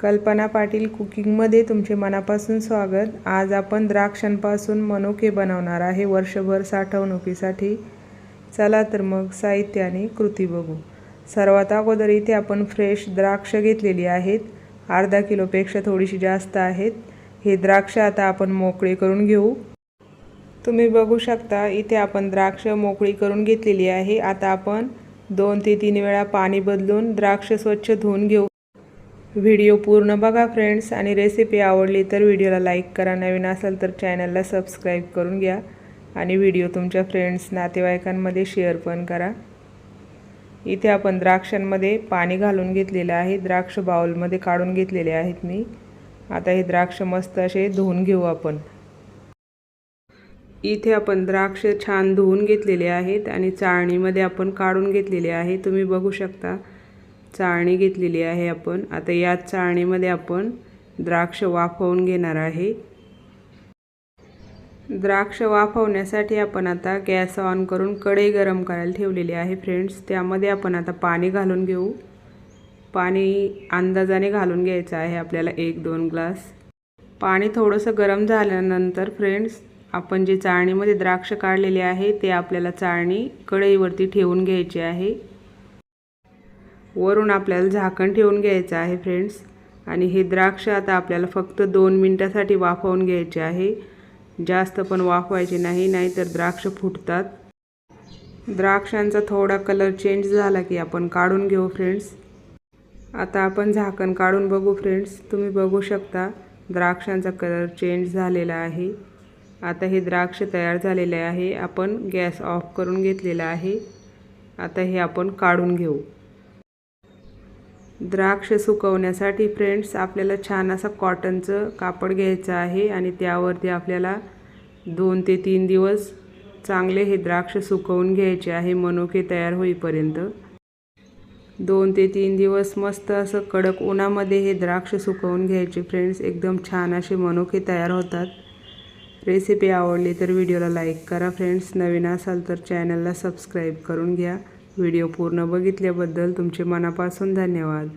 कल्पना पाटील कुकिंगमध्ये तुमचे मनापासून स्वागत. आज आपण द्राक्षांपासून मनुके बनवणार आहे वर्षभर साठवणुकीसाठी. चला तर मग साहित्य आणि कृती बघू. सर्वात अगोदर इथे आपण फ्रेश द्राक्ष घेतलेली आहेत. अर्धा किलोपेक्षा थोडीशी जास्त आहेत. हे द्राक्ष आता आपण मोकळे करून घेऊ. तुम्ही बघू शकता इथे आपण द्राक्ष मोकळी करून घेतलेली आहे. आता आपण दोन ते तीन वेळा पाणी बदलून द्राक्ष स्वच्छ धुवून घेऊ. व्हिडिओ पूर्ण बघा फ्रेंड्स. आणि रेसिपी आवडली तर व्हिडिओला लाईक करा. नवीन असाल तर चॅनलला सबस्क्राईब करून घ्या. आणि व्हिडिओ तुमच्या फ्रेंड्स नातेवाईकांमध्ये शेअर पण करा. इथे आपण द्राक्षांमध्ये पाणी घालून घेतलेलं आहे. द्राक्ष बाउलमध्ये काढून घेतलेले आहेत मी. आता हे द्राक्ष मस्त असे धुवून घेऊ आपण. इथे आपण द्राक्ष छान धुवून घेतलेले आहेत. आणि चाळणीमध्ये आपण काढून घेतलेले आहे. तुम्ही बघू शकता. चाळणी घेतलेली आहे आपण. आता याच चाळणीमध्ये आपण द्राक्ष वाफवून घेणार आहे. द्राक्ष वाफवण्यासाठी आपण आता गॅस ऑन करून कढई गरम करायला ठेवलेली आहे फ्रेंड्स. त्यामध्ये आपण आता पाणी घालून घेऊ. पाणी अंदाजाने घालून घ्यायचं आहे आपल्याला एक दोन ग्लास. पाणी थोडंसं गरम झाल्यानंतर फ्रेंड्स आपण जे चाळणीमध्ये द्राक्ष काढलेले आहे ते आपल्याला चाळणी कढईवरती ठेवून घ्यायची आहे. वरून आपल्याला झाकण ठेवून घ्यायचं आहे फ्रेंड्स आणि हे द्राक्ष आता आपल्याला फक्त दोन मिनटासाठी वाफवून घ्यायचे आहे. जास्त पण वाफवायचे नाही नाहीतर द्राक्ष फुटतात. द्राक्षांचा थोडा कलर चेंज झाला की आपण काढून घेऊ फ्रेंड्स आता आपण झाकण काढून बघू फ्रेंड्स तुम्ही बघू शकता द्राक्षांचा कलर चेंज झालेला आहे. आता हे द्राक्ष तयार झालेले आहे. आपण गॅस ऑफ करून घेतलेला आहे. आता हे आपण काढून घेऊ. द्राक्ष सुकवण्यासाठी फ्रेंड्स आपल्याला छान असा कॉटनचं कापड घ्यायचं आहे आणि त्यावरती आपल्याला दोन ते तीन दिवस चांगले हे द्राक्ष सुकवून घ्यायचे आहे मनुके तयार होईपर्यंत. दोन ते तीन दिवस मस्त असं कडक उन्हामध्ये हे द्राक्ष सुकवून घ्यायचे फ्रेंड्स एकदम छान असे मनुके तयार होतात. रेसिपी आवडली तर व्हिडिओला लाईक करा फ्रेंड्स नवीन असाल तर चॅनलला सबस्क्राईब करून घ्या. व्हिडिओ पूर्ण बघितल्याबद्दल तुमचे मनापासून धन्यवाद.